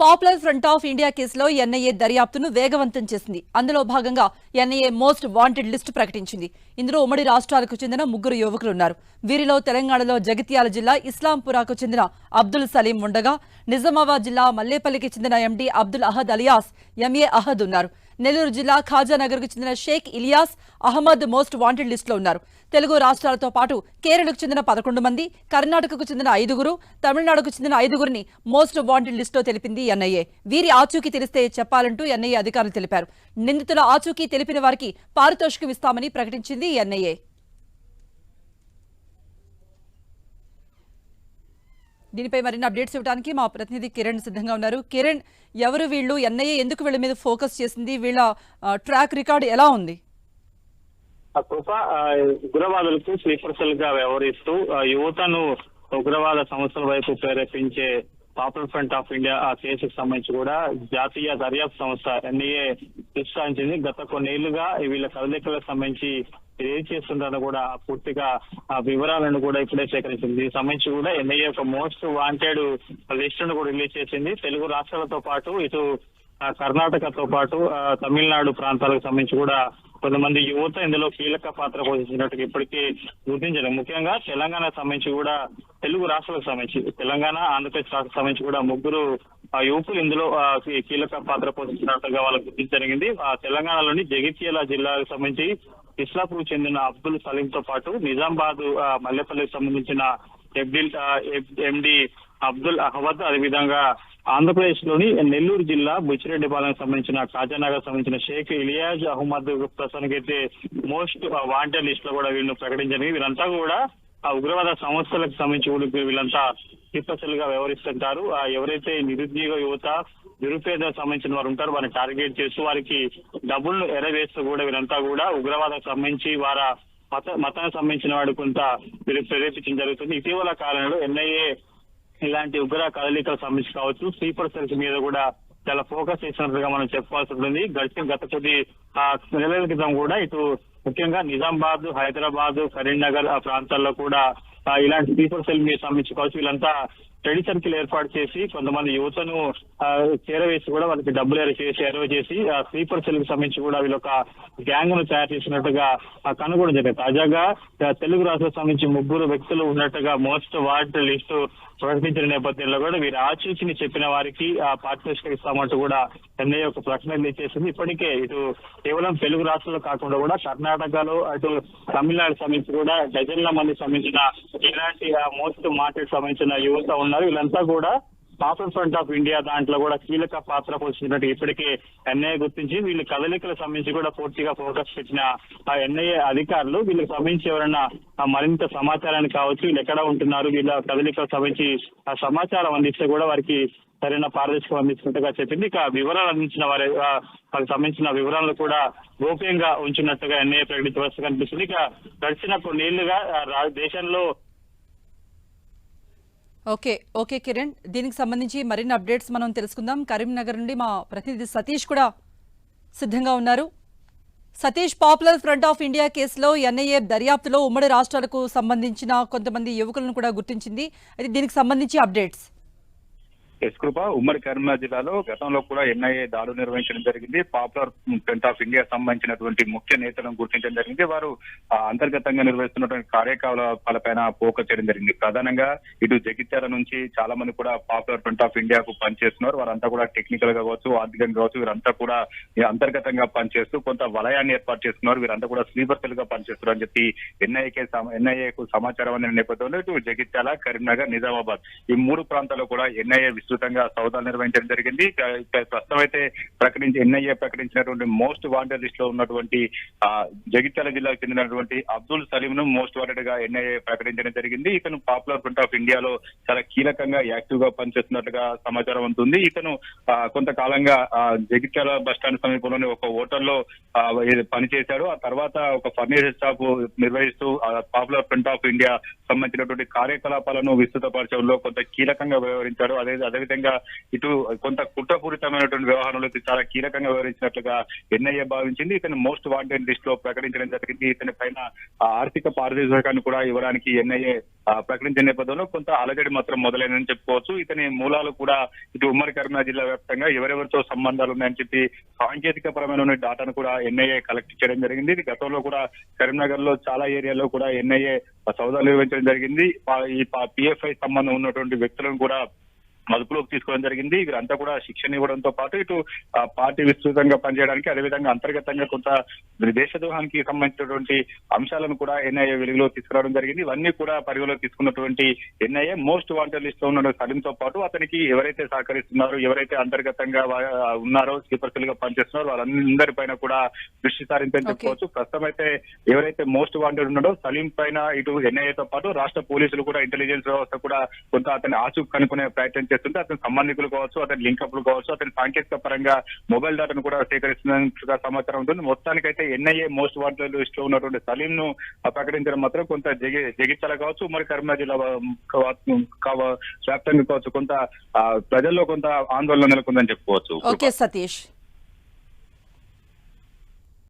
Popular front of India కేసులో NIA దర్యాప్తును వేగవంతం చేసింది. అందులో భాగంగా ఎన్ఐఏ మోస్ట్ వాంటెడ్ లిస్టు ప్రకటించింది. ఇందులో ఉమ్మడి రాష్ట్రాలకు చెందిన ముగ్గురు యువకులు ఉన్నారు. వీరిలో తెలంగాణలో జగిత్యాల జిల్లా ఇస్లాంపురాకు చెందిన అబ్దుల్ సలీం ఉండగా నిజామాబాద్ జిల్లా మల్లేపల్లికి చెందిన MD Abdul Ahad alias MA Ahad ఉన్నారు. నెల్లూరు జిల్లా ఖాజానగర్కు చెందిన షేక్ ఇలియాస్ అహ్మద్ మోస్ట్ వాంటెడ్ లిస్టులో ఉన్నారు. తెలుగు రాష్ట్రాలతో పాటు కేరళకు చెందిన పదకొండు మంది కర్ణాటకకు చెందిన ఐదుగురు తమిళనాడుకు చెందిన ఐదుగురిని మోస్ట్ వాంటెడ్ లిస్టులో తెలిపింది ఎన్ఐఏ. వీరి ఆచూకీ తెలిస్తే చెప్పాలంటూ ఎన్ఐఏ అధికారులు తెలిపారు. నిందితుల ఆచూకీ తెలిపిన వారికి పారితోషికం ఇస్తామని ప్రకటించింది ఎన్ఐఏ. దీనిపై మరిన్ని అప్డేట్స్ ఇవ్వడానికి మా ప్రతినిధి కిరణ్ సిద్ధంగా ఉన్నారు. కిరణ్ ఎవరు వీళ్ళు? ఎన్ఐఏ ఎందుకు వీళ్ళ మీద ఫోకస్ చేసింది? వీళ్ళ ట్రాక్ రికార్డ్ ఎలా ఉంది? కృప ఉగ్రవాదులకు స్లీపర్ సెల్గా వ్యవహరిస్తూ యువతను ఉగ్రవాద సంస్థల వైపు ప్రేరేపించే పాపులర్ ఫ్రంట్ ఆఫ్ ఇండియా ఆ కేసుకు సంబంధించి కూడా జాతీయ దర్యాప్తు సంస్థ ఎన్ఐఏ విశ్రాంచింది గత కొన్నేళ్ళుగా వీళ్ళ కదలికలకు సంబంధించి ఏం చేస్తుంటారో కూడా పూర్తిగా ఆ వివరాలను కూడా ఇప్పుడే సేకరించింది. దీనికి సంబంధించి కూడా ఎన్ఐఏ ఒక మోస్ట్ వాంటెడ్ లిస్టును కూడా రిలీజ్ చేసింది. తెలుగు రాష్ట్రాలతో పాటు ఇటు కర్ణాటకతో పాటు ఆ, తమిళనాడు ప్రాంతాలకు సంబంధించి కూడా కొంతమంది యువత ఇందులో కీలక పాత్ర పోషించినట్టుగా ఇప్పటికీ గుర్తించడం ముఖ్యంగా తెలంగాణకు సంబంధించి కూడా తెలుగు రాష్ట్రాలకు సంబంధించి తెలంగాణ ఆంధ్రప్రదేశ్ రాష్ట్రాలకు సంబంధించి కూడా ముగ్గురు ఆ, యువకులు ఇందులో ఆ, కీలక పాత్ర పోషించినట్టుగా వాళ్ళకు గుర్తించడం జరిగింది. ఆ తెలంగాణలోని జగిత్యాల జిల్లాకు సంబంధించి ఇస్లాపూర్ చెందిన అబ్దుల్ సలీం తో పాటు నిజామాబాద్ మల్లెపల్లికి సంబంధించిన ఎబ్డిల్ ఎండి అబ్దుల్ అహ్మద్ అదేవిధంగా ఆంధ్రప్రదేశ్లోని నెల్లూరు జిల్లా బుచ్చిరెడ్డిపాలెం సంబంధించిన కాజానగర్ సంబంధించిన షేక్ ఇలియాజ్ అహ్మద్ ప్రస్తుతానికి అయితే మోస్ట్ వాంటెడ్ లిస్ట్లో కూడా వీళ్ళు ప్రకటించారు వీరంతా కూడా ఆ ఉగ్రవాద సంస్థలకు సంబంధించి వీళ్ళంతా టిప్పసలుగా వ్యవహరిస్తుంటారు. ఆ ఎవరైతే నిరుద్యోగ యువత నిరుపేద సంబంధించిన వారు ఉంటారు వారిని టార్గెట్ చేస్తూ వారికి డబ్బులను ఎరవేస్తూ కూడా వీరంతా కూడా ఉగ్రవాదకు సంబంధించి వార మత మతానికి సంబంధించిన వాడు కొంత వీరు ప్రేరేపించడం జరుగుతుంది. ఇటీవల కాలంలో ఎన్ఐఏ ఇలాంటి ఉగ్ర కదలికలకు సంబంధించి కావచ్చు స్లీపర్ సెల్స్ మీద కూడా చాలా ఫోకస్ చేసినట్లుగా మనం చెప్పుకోవాల్సి ఉంటుంది. గడిచిన గత కొద్ది ఆ, నెలల క్రితం కూడా ఇటు ముఖ్యంగా నిజామాబాద్ హైదరాబాద్ కరీంనగర్ ఆ ప్రాంతాల్లో కూడా ఇలాంటి పీపుల్ సెల్ మీరు సంబంధించుకోవచ్చు వీళ్ళంతా స్టడీ సర్కిల్ ఏర్పాటు చేసి కొంతమంది యువతను చేరవేసి కూడా వాళ్ళకి డబ్బులు చేసి ఎరవ చేసి ఆ స్లీపర్ సెల్కి సంబంధించి కూడా వీళ్ళొక గ్యాంగ్ను తయారు చేసినట్టుగా ఆ, కనుగొనడం జరిగింది. తాజాగా తెలుగు రాష్ట్రాలకు సంబంధించి ముగ్గురు వ్యక్తులు ఉన్నట్టుగా మోస్ట్ వార్డ్ లిస్టు ప్రకటించిన నేపథ్యంలో కూడా వీరి ఆచూకీని చెప్పిన వారికి ఆ పార్టీస్కి ఇస్తామంటూ కూడా ఎన్ఐఏ ఒక ప్రకటన చేసింది. ఇప్పటికే ఇటు కేవలం తెలుగు రాష్ట్రాల్లో కాకుండా కూడా కర్ణాటకలో అటు తమిళనాడు సంబంధించి కూడా డజన్ల మంది సంబంధించిన ఇలాంటి మోస్ట్ మార్కెట్ సంబంధించిన యువత ఉన్నారు. వీళ్ళంతా కూడా పాపులర్ ఫ్రంట్ ఆఫ్ ఇండియా దాంట్లో కూడా కీలక పాత్ర పోషించినట్టు ఇప్పటికే ఎన్ఐఏ గుర్తించి వీళ్ళు కదలికలకు సంబంధించి కూడా పూర్తిగా ఫోకస్ పెట్టిన ఆ ఎన్ఐఏ అధికారులు వీళ్ళకి సంబంధించి ఎవరైనా మరింత సమాచారాన్ని కావచ్చు వీళ్ళు ఎక్కడ ఉంటున్నారు వీళ్ళ కదలికలకు సంబంధించి ఆ సమాచారం అందిస్తే కూడా వారికి సరైన పారదర్శకం అందించినట్టుగా చెప్పింది. ఇక వివరాలు అందించిన వారి వారికి సంబంధించిన వివరాలను కూడా గోప్యంగా ఉంచినట్టుగా ఎన్ఐఏ ప్రకటించవలసి కనిపిస్తుంది. ఇక గడిచిన కొన్నేళ్ళుగా దేశంలో ఓకే ఓకే కిరణ్. దీనికి సంబంధించి మరిన్ని అప్డేట్స్ మనం తెలుసుకుందాం. కరీంనగర్ నుండి మా ప్రతినిధి సతీష్ కూడా సిద్ధంగా ఉన్నారు. Satish popular front of India కేసులో ఎన్ఐఏ దర్యాప్తులో ఉమ్మడి రాష్ట్రాలకు సంబంధించిన కొంతమంది యువకులను కూడా గుర్తించింది. అయితే దీనికి సంబంధించి అప్డేట్స్. ఎస్కృప ఉమ్మడి కరీంనగర్ జిల్లాలో గతంలో కూడా ఎన్ఐఏ దాడులు నిర్వహించడం జరిగింది. పాపులర్ ఫ్రంట్ ఆఫ్ ఇండియా సంబంధించినటువంటి ముఖ్య నేతలను గుర్తించడం జరిగింది. వారు అంతర్గతంగా నిర్వహిస్తున్నటువంటి కార్యకలాపాలపైన ఫోకస్ చేయడం జరిగింది. ప్రధానంగా ఇటు జగిత్యాల నుంచి చాలా మంది కూడా పాపులర్ ఫ్రంట్ ఆఫ్ ఇండియాకు పనిచేస్తున్నారు. వారంతా కూడా టెక్నికల్గా కావచ్చు ఆర్థికంగా కావచ్చు వీరంతా కూడా అంతర్గతంగా పనిచేస్తూ కొంత వలయాన్ని ఏర్పాటు చేస్తున్నారు. వీరంతా కూడా స్లీపర్ సెల్గా పనిచేస్తున్నారు అని చెప్పి ఎన్ఐఏకే ఎన్ఐఏకు సమాచారం అందిన నేపథ్యంలో ఇటు జగిత్యాల కరీంనగర్ నిజామాబాద్ ఈ మూడు ప్రాంతాల్లో కూడా ఎన్ఐఏ విస్తృతంగా సౌదాలు నిర్వహించడం జరిగింది. ప్రస్తుతం అయితే ప్రకటించి ఎన్ఐఏ ప్రకటించినటువంటి మోస్ట్ వాంటెడ్ లిస్ట్లో ఉన్నటువంటి జగిత్యాల జిల్లాకు చెందినటువంటి అబ్దుల్ సలీం ను మోస్ట్ వాంటెడ్గా ఎన్ఐఏ ప్రకటించడం జరిగింది. ఇతను పాపులర్ ఫ్రంట్ ఆఫ్ ఇండియాలో చాలా కీలకంగా యాక్టివ్గా పనిచేస్తున్నట్టుగా సమాచారం ఉంటుంది ఇతను కొంతకాలంగా ఆ, జగిత్యాల బస్ స్టాండ్ సమీపంలోని ఒక హోటల్లో పనిచేశాడు. ఆ తర్వాత ఒక ఫర్నిచర్ షాప్ నిర్వహిస్తూ పాపులర్ ఫ్రంట్ ఆఫ్ ఇండియా సంబంధించినటువంటి కార్యకలాపాలను విస్తృతపరచడంలో కొంత కీలకంగా వ్యవహరించాడు. అదే అదే అదేవిధంగా ఇటు కొంత కుట్రపూరితమైనటువంటి వ్యవహారంలో చాలా కీలకంగా వివరించినట్లుగా ఎన్ఐఏ భావించింది. ఇతను మోస్ట్ వాంటెడ్ లిస్ట్లో ప్రకటించడం జరిగింది. ఇతని పైన ఆర్థిక పారదర్శకాన్ని కూడా ఇవ్వడానికి ఎన్ఐఏ ప్రకటించిన నేపథ్యంలో కొంత అలజడి మాత్రం మొదలైందని చెప్పుకోవచ్చు. ఇతని మూలాలు కూడా ఇటు ఉమ్మడి కరీంనగర్ జిల్లా వ్యాప్తంగా ఎవరెవరితో సంబంధాలు ఉన్నాయని చెప్పి సాంకేతిక పరమైన డాటాను కూడా ఎన్ఐఏ కలెక్ట్ చేయడం జరిగింది. ఇది గతంలో కూడా కరీంనగర్లో చాలా ఏరియాలో కూడా ఎన్ఐఏ సౌదాలు నిర్వహించడం జరిగింది. ఈ పిఎఫ్ఐ సంబంధం ఉన్నటువంటి వ్యక్తులను కూడా అదుపులోకి తీసుకోవడం జరిగింది. వీరంతా కూడా శిక్షణ ఇవ్వడంతో పాటు ఇటు పార్టీ విస్తృతంగా పనిచేయడానికి అదేవిధంగా అంతర్గతంగా కొంత దేశద్రోహానికి సంబంధించినటువంటి అంశాలను కూడా ఎన్ఐఏ వెలుగులో తీసుకురావడం జరిగింది. ఇవన్నీ కూడా పరిగణలో తీసుకున్నటువంటి ఎన్ఐఏ మోస్ట్ వాంటెడ్ లిస్ట్లో ఉన్న సలీంతో పాటు అతనికి ఎవరైతే సహకరిస్తున్నారో ఎవరైతే అంతర్గతంగా ఉన్నారో స్లీపర్సల్గా పనిచేస్తున్నారో వాళ్ళందరి పైన కూడా దృష్టి సారించని చెప్పుకోవచ్చు. ప్రస్తుతం అయితే ఎవరైతే మోస్ట్ వాంటెడ్ ఉన్నాడో సలీం పైన ఇటు ఎన్ఐఏతో పాటు రాష్ట్ర పోలీసులు కూడా ఇంటెలిజెన్స్ వ్యవస్థ కూడా కొంత అతని ఆచూకు కనుక్కునే ప్రయత్నం చేస్తుంటే అతని సంబంధికులు కావచ్చు అతని లింకప్లు కావచ్చు అతని సాంకేతిక పరంగా మొబైల్ డేటాను కూడా సేకరిస్తున్నట్టుగా సమాచారం ఉంటుంది. మొత్తానికైతే ఎన్ఐఏ మోస్ట్ వాంటెడ్ లిస్ట్లో ఉన్నటువంటి సలీం ను ప్రకటించడం మాత్రం కొంత జగి జగిత్యాల కావచ్చు ఉమ్మడి కరీంనగర్ జిల్లా వ్యాప్తంగా కావచ్చు కొంత ప్రజల్లో కొంత ఆందోళన నెలకొందని చెప్పుకోవచ్చు. ఓకే సతీష్.